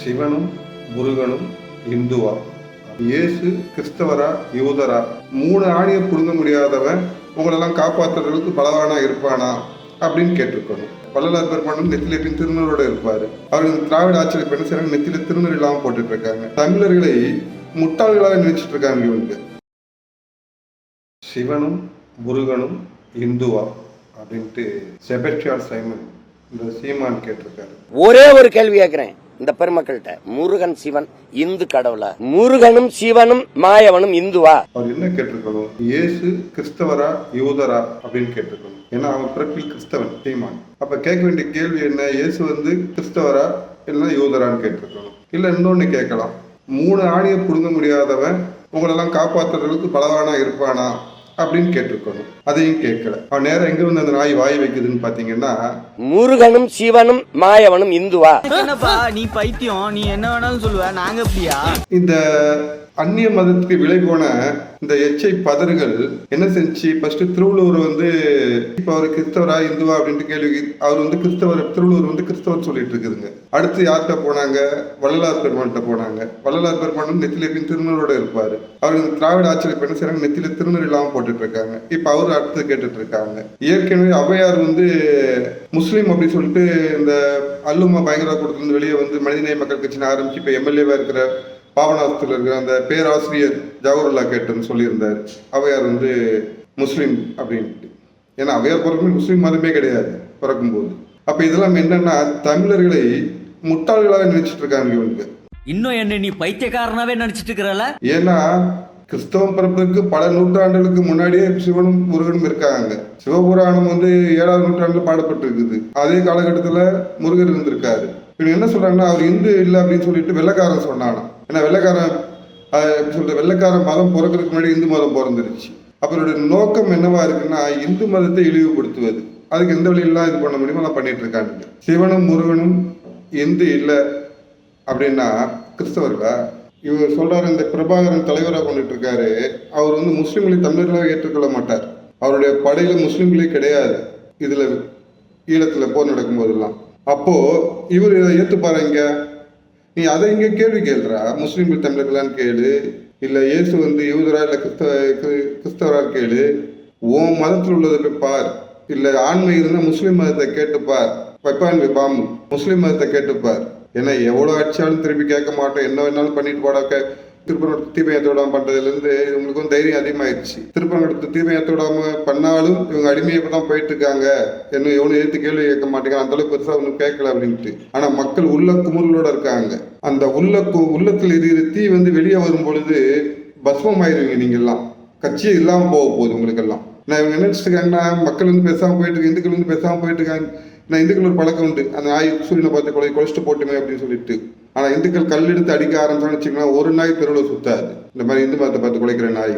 சிவனும் முருகனும் இந்துவா. இயேசு கிறிஸ்தவரா யூதரா? மூணு ஆணியை புடுங்க முடியாதவன் உங்களெல்லாம் காப்பாற்றுறதுக்கு பலவானா இருப்பானா? அப்படின்னு கேட்டிருக்கணும். வள்ளலார் பெருமானும் நெத்தில பின் திருநூறோட இருப்பாரு. அவர் இந்த திராவிட ஆட்சியில் இப்ப என்ன செய்றாங்க நெத்தில திருநூறு இல்லாமல் போட்டுட்டு இருக்காங்க தமிழர்களை முட்டாள்களாக நினைச்சிட்டு இருக்காங்க இவங்க. சிவனும் முருகனும் இந்துவா? அப்படின்ட்டு செபஸ்டியார் சைமன் இந்த சீமான் கேட்டிருக்காரு. ஒரே ஒரு கேள்வி கேட்கிறேன். இந்த பெருமக்கள்கிட்ட முருகன் சிவன் இந்து கடவுளா? முருகனும் சிவனும் மாயவனும் இந்துவா? அவர் என்ன கேட்டிருக்கணும்? இயேசு கிறிஸ்தவரா யூதரா அப்படின்னு கேட்டிருக்கணும். ஏன்னா அவன் பிறப்பில் கிறிஸ்தவன் சீமான் அப்ப கேட்க வேண்டிய கேள்வி என்ன? இயேசு வந்து கிறிஸ்தவரா இல்லைன்னா யூதரான்னு கேட்டிருக்கணும். இல்ல இன்னொன்னு கேட்கலாம். மூணு ஆணியை புடுங்க முடியாதவன் உங்களெல்லாம் காப்பாற்றுறதுக்கு பலவானா இருப்பானா? அப்படின்னு கேட்டிருக்கணும். அதையும் கேட்கல. அவன் நேரம் எங்க வந்து அந்த நாய் வாய் வைக்குதுன்னு பாத்தீங்கன்னா முருகனும் சிவனும் மாயவனும் இந்துவா? என்னப்பா நீ பைத்தியம் நீ என்ன வேணாலும் சொல்லுவ நாங்க அப்படியா? இந்த அந்நிய மதத்துக்கு விலை போன இந்த எச்சை பதர்கள் என்ன செஞ்சு? ஃபர்ஸ்ட் திருவள்ளுவர் வந்து இப்ப அவர் கிறிஸ்தவரா இந்துவா அப்படின்ட்டு கேள்வி அவர் வந்து கிறிஸ்தவர் திருவள்ளுவர் வந்து கிறிஸ்தவர் சொல்லிட்டு இருக்குதுங்க. அடுத்து யார்கிட்ட போனாங்க? வள்ளலார் பெருமாள்கிட்ட போனாங்க. வள்ளலார் பெருமாள் நெத்தில பின் திருநூறோட இருப்பாரு. அவர் இந்த திராவிட ஆட்சியில் என்ன செய்றாங்க? நெத்தில திருநூறு இல்லாம போட்டுட்டு இருக்காங்க. இப்ப அவர் அடுத்து கேட்டுட்டு இருக்காங்க. ஏற்கனவே அவையார் வந்து முஸ்லீம் அப்படின்னு சொல்லிட்டு இந்த அல்லுமா பயங்கர கூட்டத்திலிருந்து வெளியே வந்து மனிதநேய மக்கள் கட்சின்னு ஆரம்பிச்சு இப்ப எம்எல்ஏவா இருக்கிற பாபநாசத்தில் இருக்கிற அந்த பேராசிரியர் ஜவஹர்லா கேட்டுன்னு சொல்லியிருந்தார். அவையார் வந்து? முஸ்லீம் அப்படின்ட்டு. ஏன்னா அவையார் பிறக்கும்போது முஸ்லீம் மதமே கிடையாது பிறக்கும்போது. அப்போ இதெல்லாம் என்னன்னா தமிழர்களை முட்டாள்களாக நினைச்சிட்டு இருக்காங்க இவங்க இன்னும் என்ன நீ பைத்தியக்காரனாவே நினைச்சிட்டு இருக்கிறல? ஏன்னா கிறிஸ்தவம் பிறப்பதற்கு பல நூற்றாண்டுகளுக்கு முன்னாடியே சிவனும் முருகனும் இருக்காங்க. சிவபுராணம் வந்து ஏழாவது நூற்றாண்டுல பாடப்பட்டிருக்குது. அதே காலகட்டத்தில் முருகர் இருந்திருக்காரு. இவங்க என்ன சொல்கிறாங்கன்னா அவர் இந்து இல்லை அப்படின்னு சொல்லிட்டு வெள்ளைக்காரன் சொன்னானா ஏன்னா வெள்ளைக்காரன் எப்படி சொல்றது வெள்ளைக்காரன் மதம் பிறக்கிறதுக்கு முன்னாடி இந்து மதம் பிறந்துருச்சு. அவருடைய நோக்கம் என்னவா இருக்குன்னா இந்து மதத்தை இழிவுபடுத்துவது. அதுக்கு எந்த வழியெல்லாம் இது பண்ண முடியுமோ நான் பண்ணிட்டு இருக்காங்க சிவனும் முருகனும் இந்து இல்லை அப்படின்னா கிறிஸ்தவர்களா? இவர் சொல்றாரு இந்த பிரபாகரன் தலைவராக கொண்டுட்டு இருக்காரு. அவர் வந்து முஸ்லீம்களை தமிழர்களாக ஏற்றுக்கொள்ள மாட்டார். அவருடைய படையில முஸ்லீம்களே கிடையாது. இதுல ஈழத்துல போர் நடக்கும் போதெல்லாம் அப்போ இவர் இதை ஏத்துப்பாரு இங்க நீ அதை இங்க கேள்வி கேள்றா. முஸ்லீம்கள் தமிழர்களான்னு கேளு. இல்ல இயேசு வந்து யூதரா இல்ல கிறிஸ்தவ கிறிஸ்தவரா கேளு. உன் மதத்தில் உள்ளதை போய் பார். இல்ல ஆண்மை இருந்தா முஸ்லீம் மதத்தை கேட்டுப்பார் பைப்பான் வைப்பாம் முஸ்லீம் மதத்தை கேட்டுப்பார் ஏன்னா எவ்வளவு அடிச்சாலும் திருப்பி கேட்க மாட்டோம். என்ன வேணாலும் பண்ணிட்டு போட திருப்பரம் தீபயத்தோடாம பண்றதுலேருந்து இவங்களுக்கு வந்து தைரியம் அதிகமாயிருச்சு. திருப்பரங்குடத்து தீபயத்தோடாம பண்ணாலும் இவங்க அடிமையை தான் போயிட்டு இருக்காங்க என்ன எவனும் எதிர்த்து கேள்வி கேட்க மாட்டேங்கிறாங்க அந்த அளவுக்கு பெருசா ஒன்றும் கேட்கல அப்படின்ட்டு. ஆனா மக்கள் உள்ள குமுறலோட இருக்காங்க. அந்த உள்ள உள்ளத்தில் இருக்கிற தீ வந்து வெளியே வரும் பொழுது பஸ்மம் ஆயிருவீங்க நீங்க கட்சியே இல்லாம போக போகுது உங்களுக்கு எல்லாம் நான் இவங்க என்ன நினைச்சிட்டு இருக்காங்கன்னா மக்கள் வந்து பேசாம போயிட்டு இருக்கு இந்துக்கள் வந்து பேசாம போயிட்டு இருக்காங்க நான் இந்துக்கள் ஒரு பழக்கம் உண்டு. அந்த நாய் சூரியனை பார்த்து கொலை கொலைச்சிட்டு போட்டுமே அப்படின்னு சொல்லிட்டு. ஆனால் இந்துக்கள் கல் எடுத்து அடிக்க ஆரம்பிச்சான்னு வச்சுக்கோங்களேன் ஒரு நாய் தெருவில் சுத்தாது. இந்த மாதிரி இந்து மதத்தை பார்த்து குலைக்கிற நாய்.